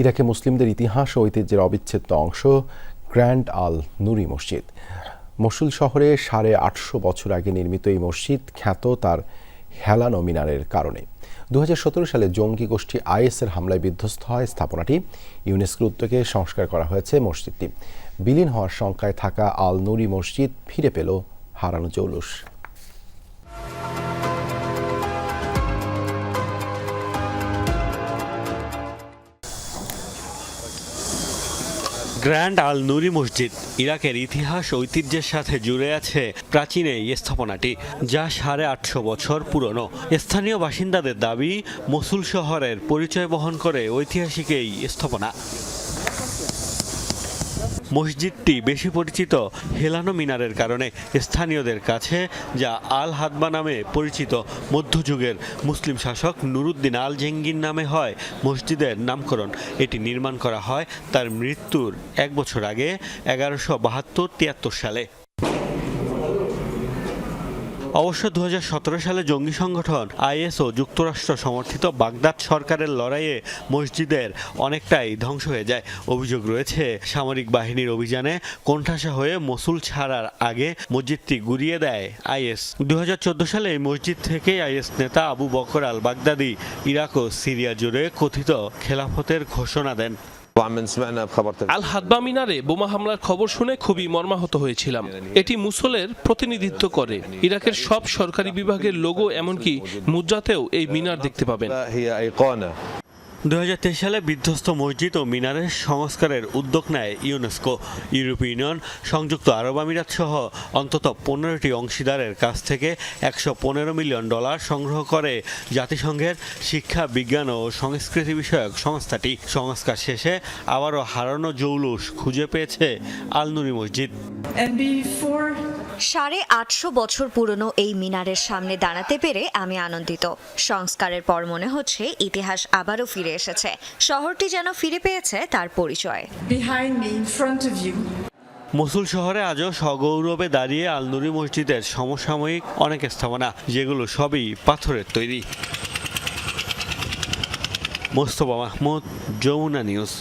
ইরাকে মুসলিমদের ইতিহাস ও ঐতিহ্যের অবিচ্ছেদ্য অংশ গ্র্যান্ড আল নুরি মসজিদ। মসুল শহরে সাড়ে আটশো বছর আগে নির্মিত এই মসজিদ খ্যাত তার হেলানো মিনারের কারণে। দু হাজার সতেরো সালে জঙ্গি গোষ্ঠী আইএসের হামলায় বিধ্বস্ত হয় স্থাপনাটি। ইউনেস্কোর উদ্যোগে সংস্কার করা হয়েছে মসজিদটি। বিলীন হওয়ার শঙ্কায় থাকা আল নুরি মসজিদ ফিরে পেল হারানো জৌলুস। গ্র্যান্ড আল নুরি মসজিদ ইরাকের ইতিহাস ঐতিহ্যের সাথে জুড়ে আছে প্রাচীন এই স্থাপনাটি, যা সাড়ে আটশো বছর পুরনো। স্থানীয় বাসিন্দাদের দাবি, মসুল শহরের পরিচয় বহন করে ঐতিহাসিক এই স্থাপনা। মসজিদটি বেশি পরিচিত হেলানো মিনারের কারণে স্থানীয়দের কাছে, যা আল হাদবা নামে পরিচিত মধ্যযুগের মুসলিম শাসক নুরুদ্দিন আল জেঙ্গির নামে হয় মসজিদের নামকরণ। এটি নির্মাণ করা হয় তার মৃত্যুর এক বছর আগে, এগারোশো বাহাত্তর তিয়াত্তর সালে। অবশ্য দু হাজার সতেরো সালে জঙ্গি সংগঠন আইএসও যুক্তরাষ্ট্র সমর্থিত বাগদাদ সরকারের লড়াইয়ে মসজিদের অনেকটাই ধ্বংস হয়ে যায়। অভিযোগ রয়েছে, সামরিক বাহিনীর অভিযানে কোণঠাসা হয়ে মসুল ছাড়ার আগে মসজিদটি গুড়িয়ে দেয় আইএস। দু হাজার চোদ্দ সালে এই মসজিদ থেকেই আইএস নেতা Abu Bakr al Baghdadi Iraq ও সিরিয়া জুড়ে কথিত খেলাফতের ঘোষণা দেন। আল হাদবা মিনারে বোমা হামলার খবর শুনে খুবই মর্মাহত হয়েছিলাম এটি মুসলের প্রতিনিধিত্ব করে ইরাকের সব সরকারি বিভাগের লোগো এমনকি মুদ্রাতেও এই মিনার দেখতে পাবেন দুই হাজার তেইশ সালে বিধ্বস্ত মসজিদ ও মিনারের সংস্কারের উদ্যোগ নেয় ইউনেস্কো। ইউরোপীয় ইউনিয়ন সংযুক্ত আরব আমিরাত সহ অন্তত পনেরোটি অংশীদারের কাছ থেকে একশো পনেরো মিলিয়ন ডলার সংগ্রহ করে জাতিসংঘের শিক্ষা বিজ্ঞান ও সংস্কৃতি বিষয়ক সংস্থাটি। সংস্কার শেষে আবারও হারানো জৌলুস খুঁজে পেয়েছে আলনুরি মসজিদ। সাড়ে আটশো বছর পুরনো এই মিনারের সামনে দাঁড়াতে পেরে আমি আনন্দিত। সংস্কারের পর মনে হচ্ছে ইতিহাস আবারও ফিরে এসেছে। শহরটি যেন ফিরে পেয়েছে তার পরিচয়। মসুল শহরে আজও সগৌরবে দাঁড়িয়ে আলনুরি মসজিদের সমসাময়িক অনেক স্থাপনা যেগুলো সবই পাথরের তৈরি। মোস্তফা মাহমুদ যমুনা নিউজ।